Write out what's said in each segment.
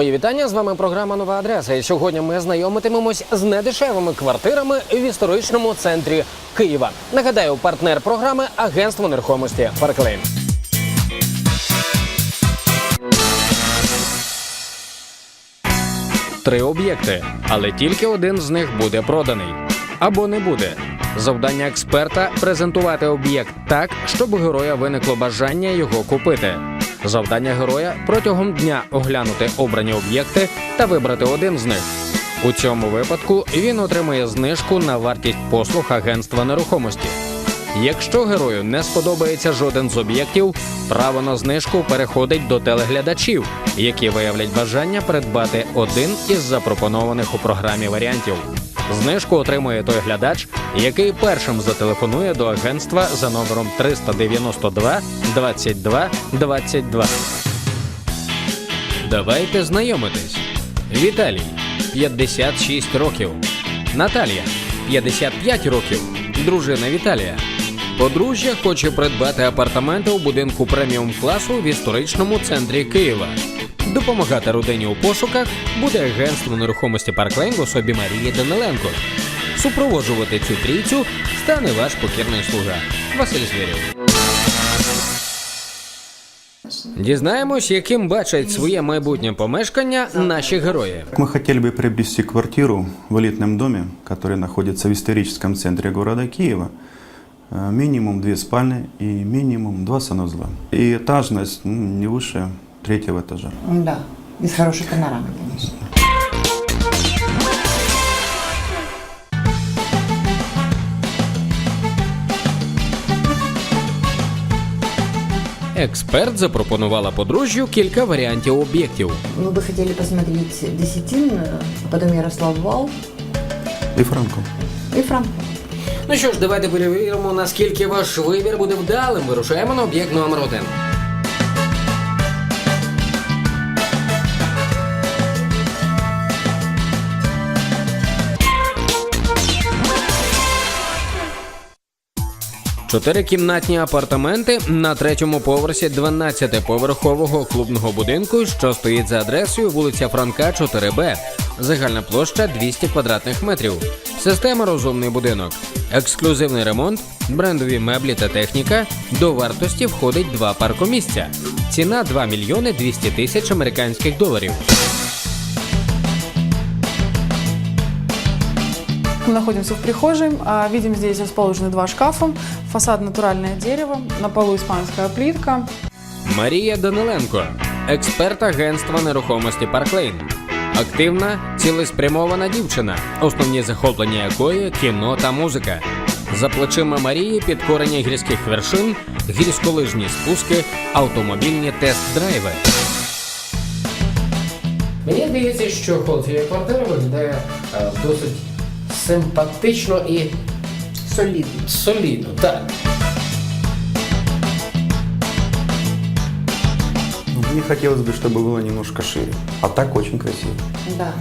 Мої вітання з вами програма Нова адреса. І сьогодні ми знайомитимемось з недешевими квартирами в історичному центрі Києва. Нагадаю, партнер програми Агентство нерухомості Парклейн. Три об'єкти, але тільки один з них буде проданий або не буде. Завдання експерта презентувати об'єкт так, щоб у героя виникло бажання його купити. Завдання героя протягом дня оглянути обрані об'єкти та вибрати один з них. У цьому випадку він отримує знижку на вартість послуг агентства нерухомості. Якщо герою не сподобається жоден з об'єктів, право на знижку переходить до телеглядачів, які виявлять бажання придбати один із запропонованих у програмі варіантів. Знижку отримує той глядач, який першим зателефонує до агентства за номером 392 22 22. Давайте знайомитись. Віталій 56 років. Наталія 55 років. Дружина Віталія Подружжя хоче придбати апартаменти у будинку преміум класу в історичному центрі Києва. Допомагати родині у пошуках буде агентство нерухомості Парклейн в особі Марії Даниленко. Супроводжувати цю трійцю стане ваш покірний слуга Василь Звірів. Дізнаємось, яким бачать своє майбутнє помешкання наші герої. Мы хотели бы приобрести квартиру в элитном доме, который находится в историческом центре города Киева. Э, Минимум две спальни и минимум два санузла. И этажность ну, не выше третьего этажа. Да, и с хорошей панорамой, конечно. Експерт запропонувала подружжю кілька варіантів об'єктів. Мы бы хотели посмотреть Десятин, а потом Ярослав Вал И Франко. и Франко. Ну що ж, давайте перевіримо, наскільки ваш вибір буде вдалим. Вирушаємо на об'єкт номер один. Чотирикімнатні апартаменти на третьому поверсі 12-поверхового клубного будинку, що стоїть за адресою вулиця Франка, 4Б. Загальна площа 200 квадратних метрів. Система розумний будинок, ексклюзивний ремонт, брендові меблі та техніка. До вартості входить два паркомісця. Ціна 2 мільйони 200 тисяч американських доларів. Мы находимся в прихожей, а, видим здесь расположены два шкафа, фасад натуральное дерево, на полу испанская плитка. Марія Даниленко, експерт агентства нерухомості Парклейн. Активна, цілеспрямована дівчина, основні захоплення якої кіно та музика. За плечима Марії підкорення гірських вершин, гірськолижні спуски, автомобільні тест-драйви. Мені здається, що ход цієї квартири виглядає е, досить симпатично і Солидный. солідно. Так. Мне хотелось бы, чтобы было немножко шире. А так очень красиво. Да,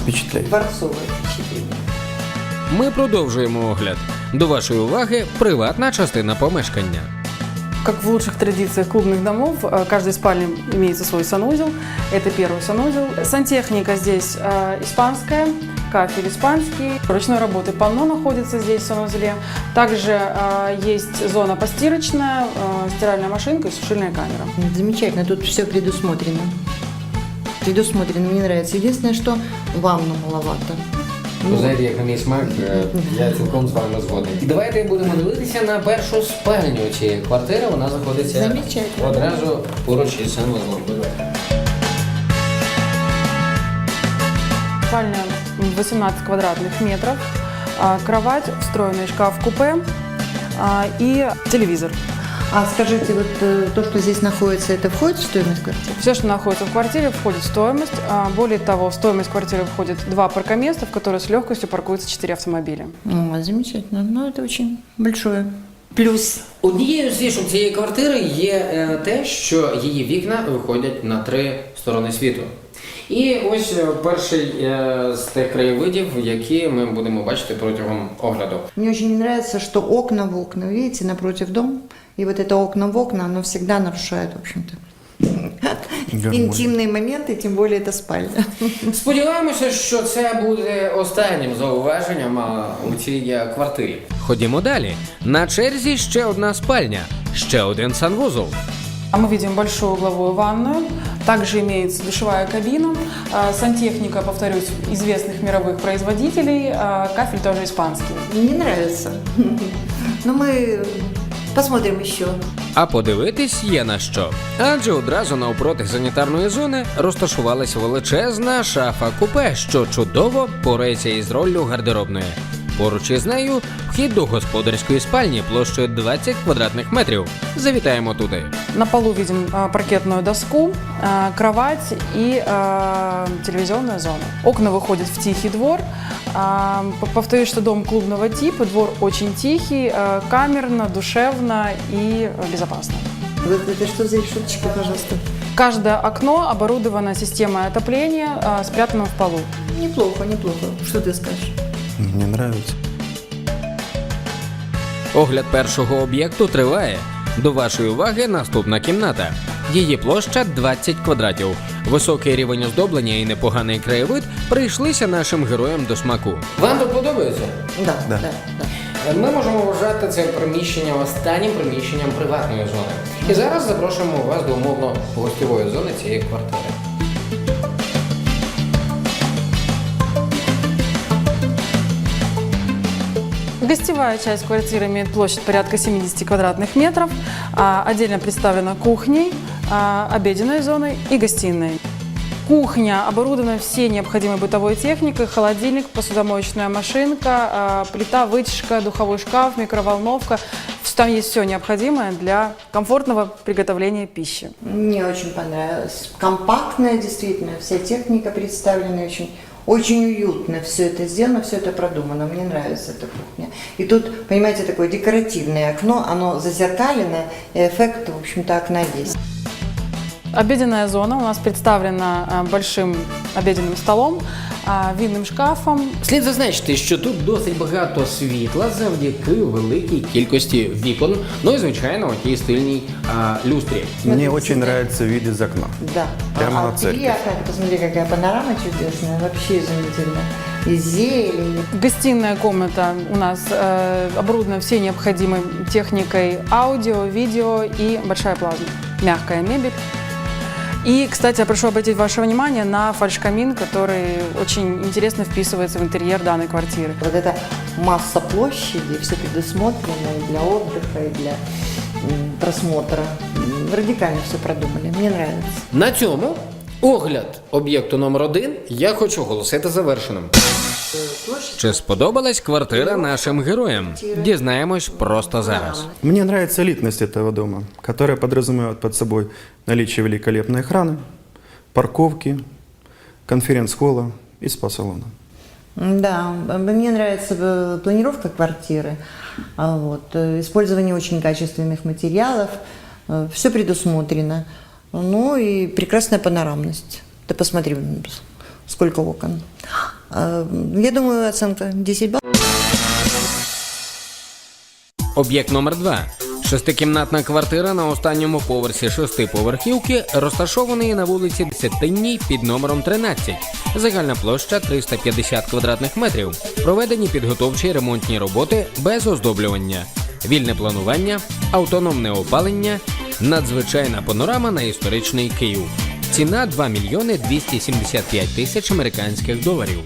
Впечатляет. дворцовое впечатление. Ми продовжуємо огляд. До вашої уваги приватна частина помешкання. Как в лучших традициях клубных домов, э, каждой спальне имеется свой санузел. Это первый санузел. Сантехника здесь э, испанская, кафель испанский. Ручной работы полно находится здесь в санузле. Также э, есть зона постирочная, э, стиральная машинка и сушильная камера. Замечательно, тут все предусмотрено. Предусмотрено, мне нравится. Единственное, что ванну маловато. Ну, знаєте, як на мій смак, е, я цілком з вами згоден. І давайте будемо дивитися на першу спальню цієї квартири. Вона знаходиться Замечательно. одразу поруч із санвузлом. Спальня м, 18 квадратных метров, а, кровать, встроенный шкаф-купе а, и телевизор. А скажите, вот э, то, что здесь находится, это входит в стоимость квартиры? Все, что находится в квартире, входит в стоимость. А, Более того, в стоимость квартиры входит два паркоместа, в которые с легкостью паркуются четыре автомобиля. О, замечательно. Ну, это очень большое Плюс Однією з фішок цієї квартири є е, те, що її вікна виходять на три сторони світу. І ось е, перший е, з тих краєвидів, які ми будемо бачити протягом огляду. мне очень не нравится, что окна в окна, видите, напротив дом. И вот это окна в окна, оно всегда нарушает, в общем-то, Гармонию. интимные моменты, тем более это спальня. Сподіваємося, що це буде останнім зауваженням а, у цій е, квартирі. Ходімо далі. На черзі ще одна спальня, ще один санвузол. А Мы видим большую угловую ванную. Также имеется душевая кабина. А, Сантехника, повторюсь, известных мировых производителей. А, Кафель тоже испанский. Не нравится. Но мы посмотрим еще. А подивитись є на що. Адже одразу навпроти санітарної зони розташувалась величезна шафа купе, що чудово порається із роллю гардеробної. Поруч із нею вхід до господарської спальні площею 20 квадратних метрів. Завітаємо туди. На полу видим а, паркетную доску, а, кровать и а, телевизионная зона. Окна выходят в тихий двор. А, п- Повторюсь, что дом клубного типа, двор очень тихий, а, камерно, душевно и а, безопасно. Вот это что за решеточка, пожалуйста? Каждое окно оборудовано системой отопления, а, спрятанным в полу. Неплохо, неплохо. Что ты скажешь? Мне нравится. Огляд першого об'єкту триває. До вашої уваги наступна кімната. Її площа 20 квадратів. Високий рівень оздоблення і непоганий краєвид прийшлися нашим героям до смаку. Вам тут подобається? Да, Да. да, да. Ми можемо вважати це приміщення останнім приміщенням приватної зони. І зараз запрошуємо вас до умовно гостєвої зони цієї квартири. Гостевая часть квартиры имеет площадь порядка 70 квадратных метров. А, Отдельно представлена кухней, а, обеденной зоной и гостиной. Кухня оборудована всей необходимой бытовой техникой, холодильник, посудомоечная машинка, а, плита, вытяжка, духовой шкаф, микроволновка. Там есть все необходимое для комфортного приготовления пищи. Мне очень понравилось. Компактная, действительно, вся техника представлена очень, очень уютно. Все это сделано, все это продумано. Мне нравится эта кухня. И тут, понимаете, такое декоративное окно, оно зазеркалено, и эффект, в общем-то, окна есть. Обеденная зона у нас представлена а, большим обеденным столом, а, винным шкафом, Слід зазначити, що тут досить багато світла завдяки великій кількості вікон. Ну і звичайно, отій стильній а, люстрі. Мне Смотрите, очень да. нравится вид из окна. Да. Прямо а на а церковь. три окна, ты посмотри, какая панорама чудесная, вообще изумительно. И зелень, Гостиная комната у нас э, оборудована всей необходимой техникой аудио, видео и большая плазма, мягкая мебель. И, кстати, я прошу обратить ваше внимание на фальшкамин, который очень интересно вписывается в интерьер данной квартиры. Вот эта масса площади, все предусмотрено и для отдыха, и для м, просмотра. М, Радикально все продумали. Мне нравится. На цьому огляд об'єкту номер один я хочу оголосити завершеним. Чи сподобалась квартира нашим героям? Дізнаємось просто зараз. Мне нравится элитность этого дома, которая подразумевает под собой наличие великолепной охраны, парковки, конференц-холла и спа-салона. Да, мне нравится э, планировка квартиры, а вот, э, использование очень качественных материалов, все предусмотрено. Ну и прекрасная панорамность. Ты посмотри, сколько окон. А, Я думаю, оценка 10 баллов. Об'єкт номер 2 Шестикімнатна квартира на останньому поверсі шестиповерхівки, розташованої на вулиці Десятинній під номером 13. Загальна площа 350 квадратних метрів. Проведені підготовчі ремонтні роботи без оздоблювання, вільне планування, автономне опалення, надзвичайна панорама на історичний Київ. Ціна 2 мільйони 275 тисяч американських доларів.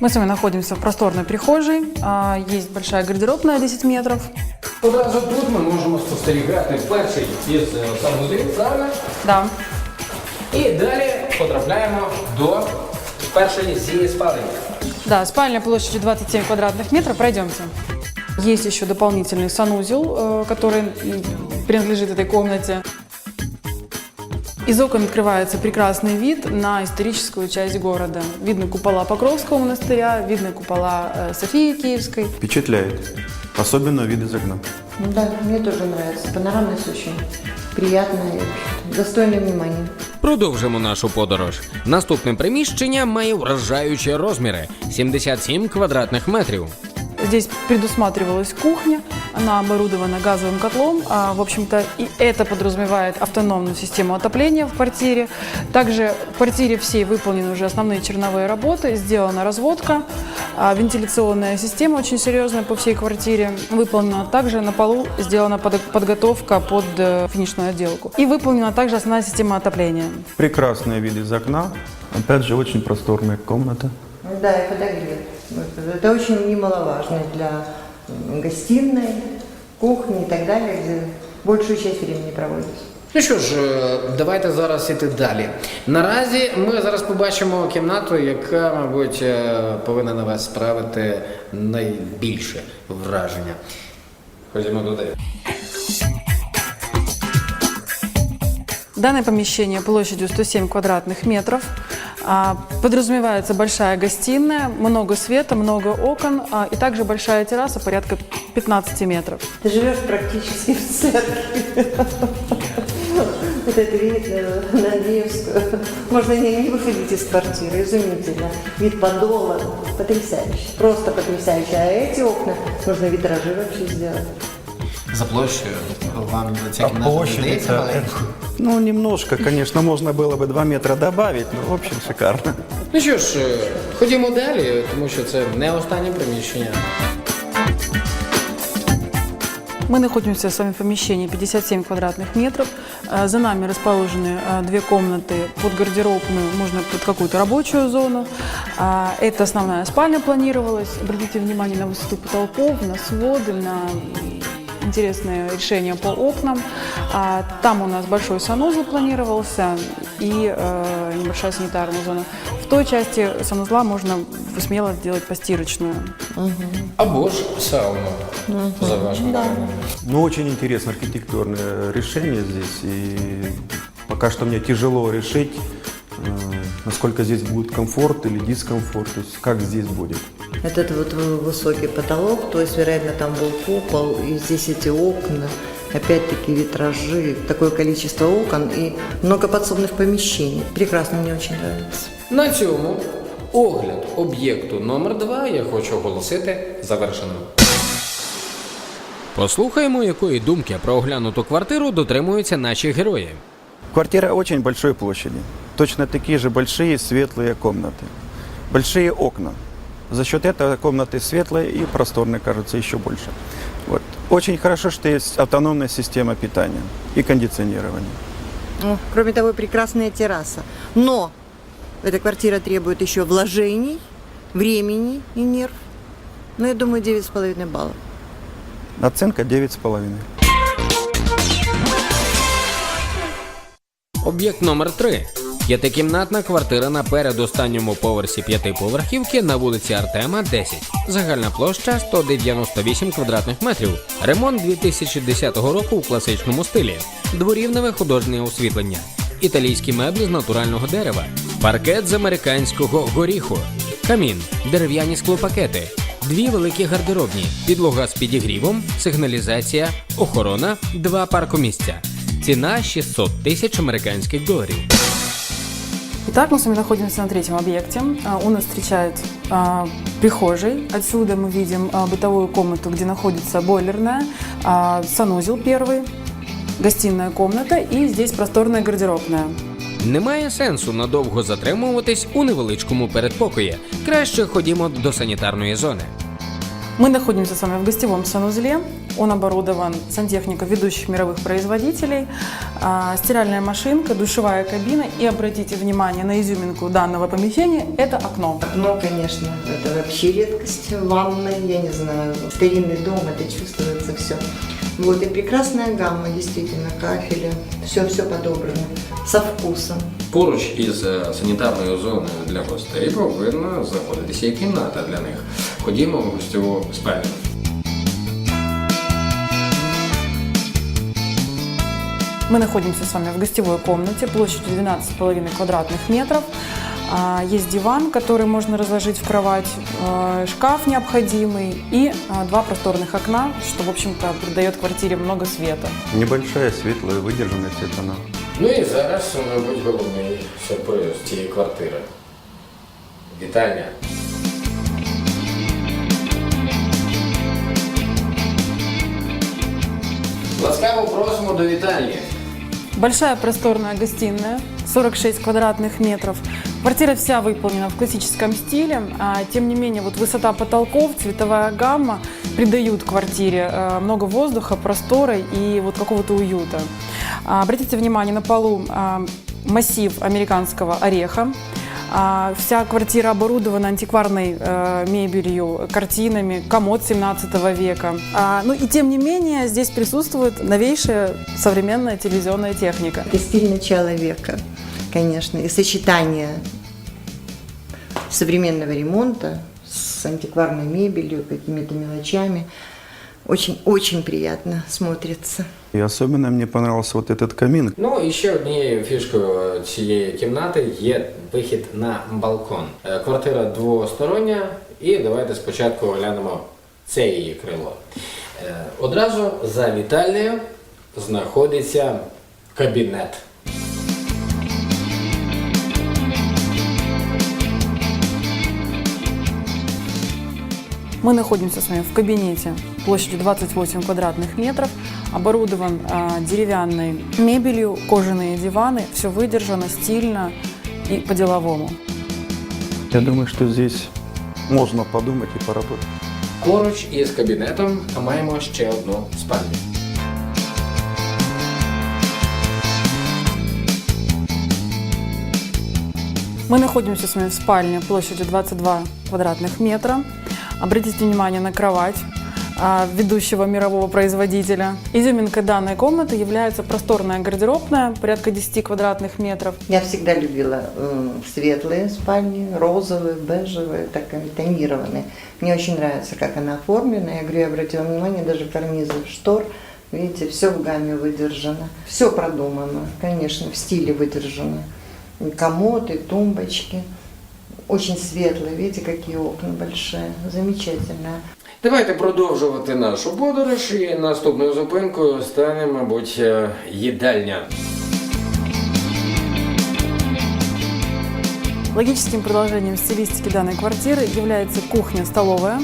Мы с вами находимся в просторной прихожей, а, есть большая гардеробная 10 метров. Одразу тут ми можемо спостерігати перший із е, санузлів, правильно? Да, І далі потрапляємо до першої з цієї спалення. Да, спальня площадью 27 квадратных метров. Пройдемте. Есть еще дополнительный санузел, э, который м, принадлежит этой комнате. Из окон открывается прекрасный вид на историческую часть города. Видно купола Покровского монастыря, видно купола э, Софии Киевской. Впечатляет. Особенно вид из окна. Ну Да, мне тоже нравится. Панорамность очень приятная и в общем-то, достойная внимания. Продовжимо нашу подорож. Наступне приміщення має вражаючі розміри 77 квадратних метрів. Здесь предусматривалась кухня, она оборудована газовым котлом. А, в общем-то, и это подразумевает автономную систему отопления в квартире. Также в квартире всей выполнены уже основные черновые работы, сделана разводка, а, вентиляционная система очень серьезная по всей квартире выполнена. Также на полу сделана под- подготовка под э, финишную отделку. И выполнена также основная система отопления. Прекрасный вид из окна. Опять же, очень просторная комната. Да, и подогрев. Вот Это очень немаловажно для гостиной, кухни и так далее, где большую часть времени проводится. Ну що ж, е, давайте зараз іти далі. Наразі ми зараз побачимо кімнату, яка, мабуть, е, повинна на вас справити найбільше враження. Ходімо туди. Данное помещение площадью 107 квадратных метров. А, Подразумевается большая гостиная, много света, много окон а, и также большая терраса порядка 15 метров. Ты живешь практически в церкви. Вот это вид на, Невскую. Можно не, не выходить из квартиры, изумительно. Вид подола потрясающий, просто потрясающий. А эти окна можно витражи вообще сделать За площею вам ця А кімната не площадь здається это- маленькою? Ну, немножко, конечно, можно было бы 2 метра добавить, но в общем шикарно. Ну що ж, е, ходімо далі, тому що це не останнє приміщення. Мы находимся с вами в помещении 57 квадратных метров. А, За нами расположены а, две комнаты под гардеробную, можно под какую-то рабочую зону. А, Это основная спальня планировалась. Обратите внимание на высоту потолков, на своды, на интересные решения по окнам. А, Там у нас большой санузел планировался и э, небольшая санитарная зона. В той части санузла можно смело сделать постирочную. Або ж сауну за вашим бажанням. Ну, очень интересное архитектурное решение здесь. И пока что мне тяжело решить, э, насколько здесь будет комфорт или дискомфорт, то есть как здесь будет. Этот вот высокий потолок, то есть, вероятно, там был купол, и здесь эти окна, опять-таки витражи, такое количество окон и много подсобных помещений. Прекрасно, мне очень нравится. На цьому огляд об'єкту номер 2 я хочу оголосити завершеним. Послухаємо, якої думки про оглянуту квартиру дотримуються наші герої. Квартира очень большой площади. Точно такие же большие светлые комнаты. Большие окна. За счет этого комнаты светлые и просторные, кажется, еще больше. Вот. Очень хорошо, что есть автономная система питания и кондиционирования. О, Кроме того, прекрасная терраса. Но эта квартира требует еще вложений, времени и нерв. Ну, я думаю, 9,5 баллов. Оценка 9,5. Об'єкт номер 3 П'ятикімнатна квартира на передостанньому поверсі п'ятиповерхівки на вулиці Артема, 10. Загальна площа 198 квадратних метрів. Ремонт 2010 року у класичному стилі. Дворівневе художнє освітлення. Італійські меблі з натурального дерева. Паркет з американського горіху. Камін, дерев'яні склопакети. Дві великі гардеробні, підлога з підігрівом, сигналізація, охорона, два паркомісця. Ціна 600 тисяч американських доларів. Итак, мы с вами находимся на третьем объекте. А, Он нас встречает а, прихожей. Отсюда мы видим а, бытовую комнату, где находится бойлерная, а, санузел первый, гостиная комната и здесь просторная гардеробная. Немає сенсу надовго затримуватись у невеличкому передпокої. Краще ходімо до санітарної зони. Мы находимся с вами в гостевом санузле. Он оборудован сантехникой ведущих мировых производителей. А, Стиральная машинка, душевая кабина. И обратите внимание на изюминку данного помещения – это окно. Ну, конечно, это вообще редкость в ванной, я не знаю, старинный дом, это чувствуется все. Вот, и прекрасная гамма, действительно, кафеля, все-все подобрано, со вкусом. Поруч із е, санітарною зоною для гостей повинна знаходитися і кімната для них. Ходімо в гостьову спальню. Мы находимся с вами в гостевой комнате площадью 12,5 квадратных метров. А, Есть диван, который можно разложить в кровать, э, шкаф необходимый и а, два просторных окна, что, в общем-то, придает квартире много света. Небольшая, светлая, выдержанная цветона. Ну і зараз, мабуть, головний сюрприз цієї квартири. Вітальня. Ласкаво просимо до вітальні. Большая просторная гостиная, 46 квадратных метров. Квартира вся выполнена в классическом стиле, а, тем не менее вот высота потолков, цветовая гамма придают квартире э, много воздуха, простора и вот какого-то уюта. А, Обратите внимание, на полу а, массив американского ореха. А, Вся квартира оборудована антикварной э, мебелью, картинами, комод 17 века. А, Ну и тем не менее здесь присутствует новейшая современная телевизионная техника. Это стиль начала века, конечно, и сочетание современного ремонта с антикварной мебелью, какими-то мелочами. Очень-очень приятно смотрится. И особенно мне понравился вот этот камин. Ну і ще однією фішкою цієї кімнати є вихід на балкон. Е, Квартира двостороння, і давайте спочатку оглянемо це її крило. Е, Одразу за вітальнею знаходиться кабінет. Мы находимся с вами в кабинете площадью 28 квадратных метров, оборудован а, деревянной мебелью, кожаные диваны, все выдержано стильно и по-деловому. Я думаю, что здесь можно подумать и поработать. Поруч із кабінетом маємо ще одну спальню. Мы находимся с вами в спальне площадью 22 квадратных метра. Обратите внимание на кровать а, ведущего мирового производителя. Изюминкой данной комнаты является просторная гардеробная, порядка 10 квадратных метров. Я всегда любила э, светлые спальни, розовые, бежевые, так и тонированные. Мне очень нравится, как она оформлена. Я говорю, я обратила внимание, даже карнизы штор, видите, все в гамме выдержано. Все продумано, конечно, в стиле выдержано. И комод, и тумбочки. Очень светлые, видите, какие окна большие. Замечательно. Давайте продовжувати нашу подорож і наступною зупинкою стане, мабуть, е, їдальня. Логическим продолжением стилистики данной квартиры является кухня-столовая.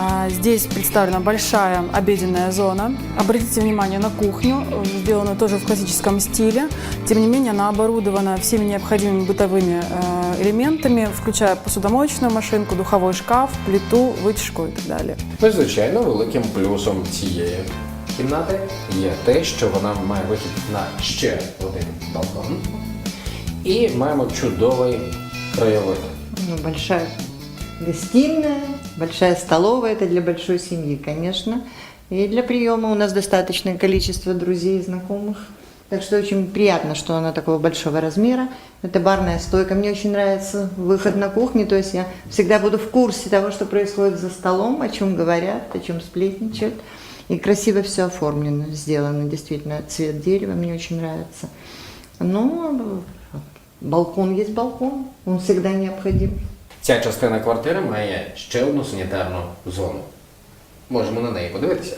А, Здесь представлена большая обеденная зона. Обратите внимание на кухню, э, сделана тоже в классическом стиле. Тем не менее, она оборудована всеми необходимыми бытовыми э, элементами, включая посудомоечную машинку, духовой шкаф, плиту, вытяжку и так далее. Ну, і, звичайно, великим плюсом цієї кімнати є те, що вона має вихід на ще один балкон. І маємо чудовий краєвид. Ну, большая гостиная, большая столовая, это для большой семьи, конечно. И для приема у нас достаточное количество друзей и знакомых. Так что очень приятно, что она такого большого размера. Это барная стойка. Мне очень нравится выход на кухню, то есть я всегда буду в курсе того, что происходит за столом, о чем говорят, о чем сплетничают. И красиво все оформлено, сделано, действительно, цвет дерева мне очень нравится. Ну, балкон есть балкон, он всегда необходим. Ця частина квартири має ще одну санітарну зону. Можемо на неї подивитися.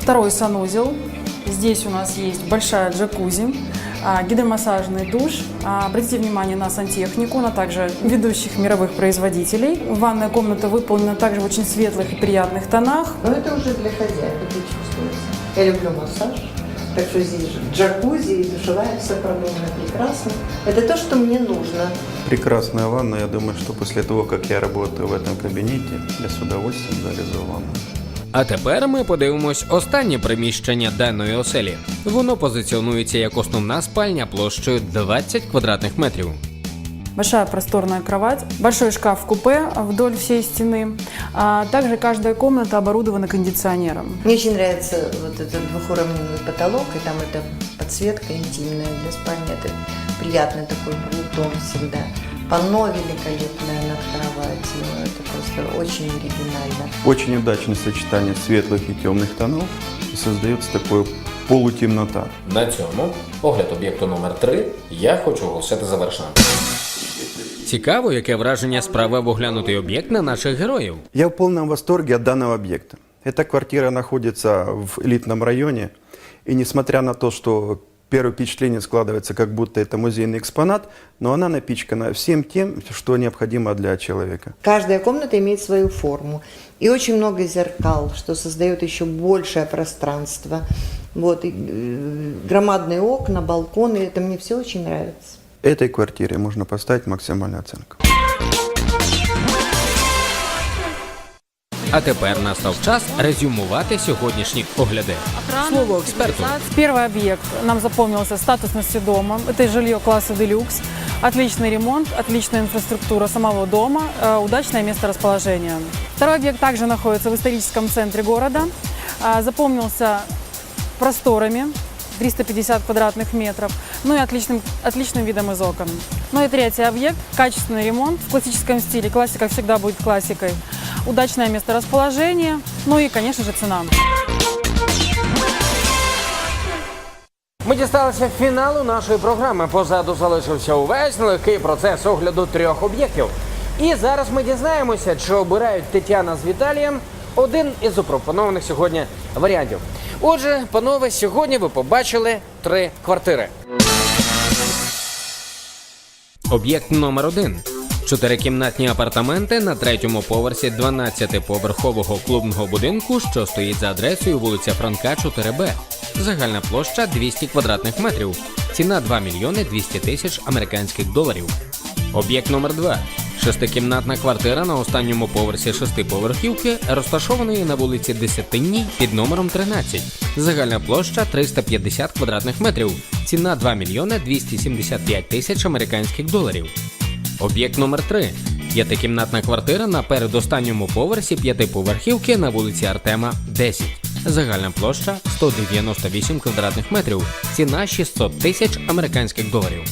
Второй санузел. Здесь у нас есть большая джакузи, а, гидромассажный душ. А, Обратите внимание на сантехнику, она также ведущих мировых производителей. Ванная комната выполнена также в очень светлых и приятных тонах. Но это уже для хозяев, это чувствуется. Я люблю массаж, так что здесь джакузи и душевая, все продумано прекрасно. Это то, что мне нужно. Прекрасная ванна. Я думаю, что после того, как я работаю в этом кабинете, я с удовольствием залезу в ванну. А тепер ми подивимось останнє приміщення даної оселі. Воно позиціонується як основна спальня площею 20 квадратних метрів. Большая просторная кровать, большой шкаф-купе вдоль всей стены. А Также каждая комната оборудована кондиционером. Мне очень нравится вот этот двухуровневый потолок, и там эта подсветка интимная для спальни. Это приятный такой тон всегда. Панно великолепное над кроватью. Это просто очень оригинально. Очень удачное сочетание светлых и темных тонов. создается такое полутемнота. На цьому огляд об'єкту номер 3 я хочу оголосити завершеним. Цікаво, яке враження справив оглянутий об'єкт на наших героїв. Я в полном восторге от данного объекта. Эта квартира находится в элитном районе, и несмотря на то, что первое впечатление складывается, как будто это музейный экспонат, но она напичкана всем тем, что необходимо для человека. Каждая комната имеет свою форму. И очень много зеркал, что создает еще большее пространство. Вот, и, э, громадные окна, балконы, это мне все очень нравится. Этой квартире можно поставить максимальную оценку. А тепер настав час резюмувати сьогоднішні огляди. Слово експерту. Первый объект нам запомнился статусностью дома. Это жилье класса делюкс. Отличный ремонт, отличная инфраструктура самого дома, э, удачное место расположения. Второй объект также находится в историческом центре города. А, Запомнился просторами, 350 квадратных метров, ну и отличным, отличным видом из окон. Ну и третий объект – качественный ремонт в классическом стиле. Классика всегда будет классикой. Удачное месторасположение, ну и, конечно же, цена. Ми дісталися фіналу нашої програми. Позаду залишився увесь нелегкий процес огляду трьох об'єктів. І зараз ми дізнаємося, чи обирають Тетяна з Віталієм один із запропонованих сьогодні варіантів. Отже, панове, сьогодні ви побачили три квартири. Об'єкт номер один. Чотирикімнатні апартаменти на третьому поверсі 12-поверхового клубного будинку, що стоїть за адресою вулиця Франка, 4Б. Загальна площа 200 квадратних метрів. Ціна 2 мільйони 200 тисяч американських доларів. Об'єкт номер 2 Шестикімнатна квартира на останньому поверсі шестиповерхівки, розташованої на вулиці Десятинній під номером 13. Загальна площа 350 квадратних метрів. Ціна 2 мільйони 275 тисяч американських доларів. Об'єкт номер 3 П'ятикімнатна квартира на передостанньому поверсі п'ятиповерхівки на вулиці Артема 10. Загальна площа 198 квадратних метрів. Ціна 600 тисяч американських доларів.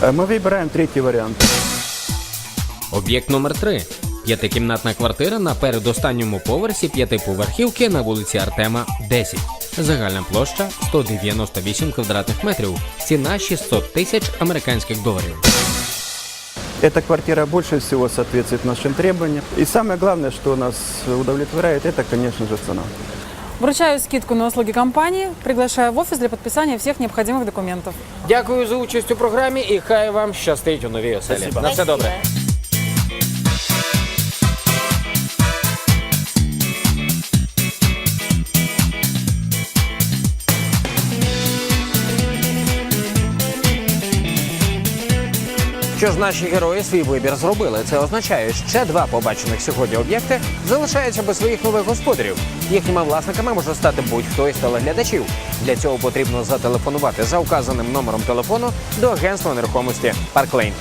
Э, Мы выбираем третий вариант. Об'єкт номер 3 П'ятикімнатна квартира на передостанньому поверсі п'ятиповерхівки на вулиці Артема 10. Загальна площа 198 квадратних метрів. Ціна 600 тисяч американських доларів. Эта квартира больше всего соответствует нашим требованиям. И самое главное, что нас удовлетворяет, это, конечно же, цена. Вручаю скидку на услуги компании, приглашаю в офис для подписания всех необходимых документов. Дякую за участь у програмі і хай вам щастить у новій оселі. На все добре. Що ж наші герої свій вибір зробили? Це означає, ще два побачених сьогодні об'єкти залишаються без своїх нових господарів. Їхніми власниками може стати будь-хто із телеглядачів. Для цього потрібно зателефонувати за указаним номером телефону до агентства нерухомості Парклейн.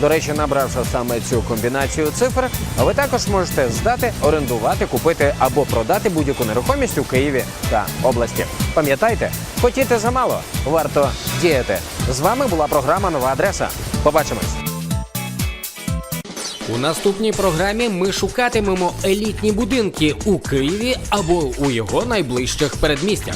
До речі, набравши саме цю комбінацію цифр, ви також можете здати, орендувати, купити або продати будь-яку нерухомість у Києві та області. Пам'ятайте, хотіти замало, варто діяти. З вами була програма Нова адреса. Побачимось. У наступній програмі ми шукатимемо елітні будинки у Києві або у його найближчих передмістях.